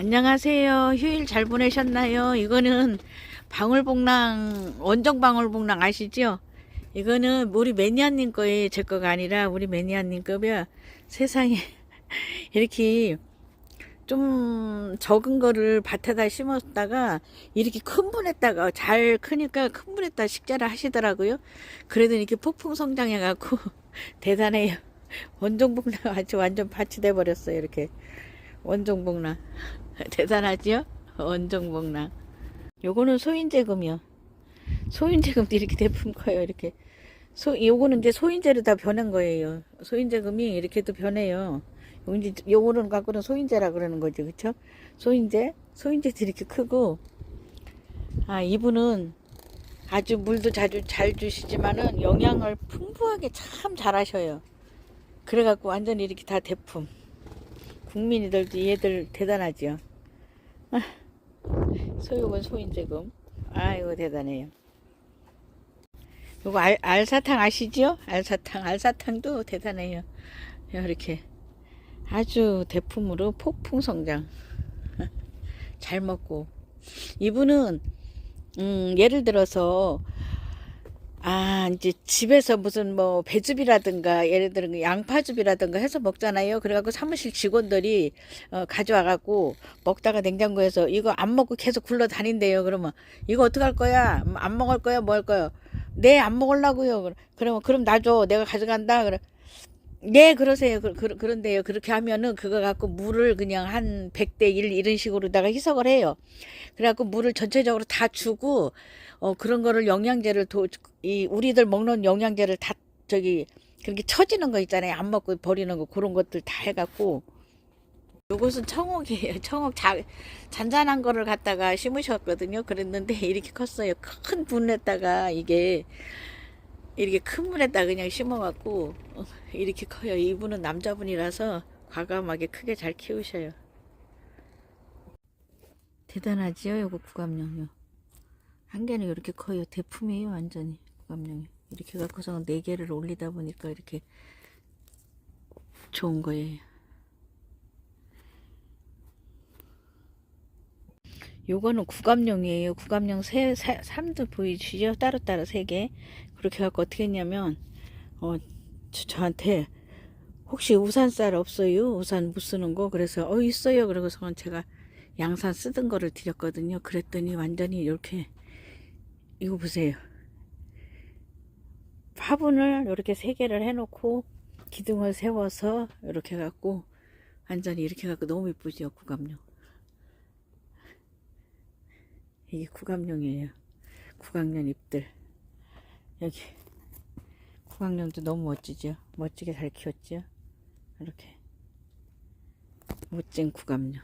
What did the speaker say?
안녕하세요. 휴일 잘 보내셨나요? 이거는 방울복랑, 원정 방울복랑 아시죠? 이거는 우리 매니아님 거예요. 제 거가 아니라 우리 매니아님 거면 세상에 이렇게 좀 적은 거를 밭에다 심었다가 이렇게 큰 분에다가 잘 크니까 큰 분에다 식재를 하시더라고요. 그래도 이렇게 폭풍 성장해갖고 대단해요. 원종복랑 아주 완전 밭이 돼버렸어요. 이렇게 원종복랑 대단하지요? 원종복랑 요거는 소인제금이요. 소인제금도 이렇게 대품 커요. 이렇게 소 요거는 이제 소인제로 다 변한 거예요. 소인제금이 이렇게 또 변해요. 요거는 갖고는 소인제라 그러는 거죠, 그쵸? 소인제, 소인제도 이렇게 크고 아 이분은 아주 물도 자주 잘 주시지만은 영양을 풍부하게 참 잘하셔요. 그래갖고 완전히 이렇게 다 대품. 국민이들도 얘들 대단하죠. 아, 소유건 소인제금. 아이고 대단해요. 요거 알, 알사탕 아시죠? 알사탕. 알사탕도 대단해요. 이렇게 아주 대품으로 폭풍 성장. 잘 먹고. 이분은 음, 예를 들어서 아, 이제 집에서 무슨 뭐 배즙이라든가 예를 들어 양파즙이라든가 해서 먹잖아요. 그래갖고 사무실 직원들이 어, 가져와갖고 먹다가 냉장고에서 이거 안 먹고 계속 굴러 다닌대요. 그러면 이거 어떡할 거야? 음, 안 먹을 거야? 뭐 할 거야? 네, 안 먹으려고요. 그러- 그러면 그럼 놔줘. 내가 가져간다. 그래. 네, 그러세요. 그, 그, 그 런데요. 그렇게 하면은 그거 갖고 물을 그냥 한 100대 1 이런 식으로다가 희석을 해요. 그래갖고 물을 전체적으로 다 주고, 어, 그런 거를 영양제를 도, 이, 우리들 먹는 영양제를 다 저기, 그렇게 처지는 거 있잖아요. 안 먹고 버리는 거, 그런 것들 다 해갖고. 요것은 청옥이에요. 청옥 자, 잔잔한 거를 갖다가 심으셨거든요. 그랬는데 이렇게 컸어요. 큰 분에다가 이게 이렇게 큰 물에다 그냥 심어갖고 어, 이렇게 커요. 이분은 남자분이라서 과감하게 크게 잘 키우셔요. 대단하지요, 요거 구감령요. 한 개는 이렇게 커요. 대품이에요, 완전히 구감령이. 이렇게 갖고서 네 개를 올리다 보니까 이렇게 좋은 거예요. 요거는 구감용이에요. 구감용 세, 세, 3도 보이시죠? 따로따로 세 개. 그렇게 해갖고 어떻게 했냐면, 어, 저, 저한테, 혹시 우산쌀 없어요? 우산 못 쓰는 거? 그래서, 어, 있어요. 그러고서 제가 양산 쓰던 거를 드렸거든요. 그랬더니 완전히 이렇게, 이거 보세요. 화분을 이렇게 세 개를 해놓고, 기둥을 세워서, 이렇게 해갖고, 완전히 이렇게 해갖고 너무 이쁘죠? 구감용. 이게 구감용이에요. 구강년 잎들. 여기 구강년도 너무 멋지죠. 멋지게 잘 키웠죠. 이렇게 멋진 구감용.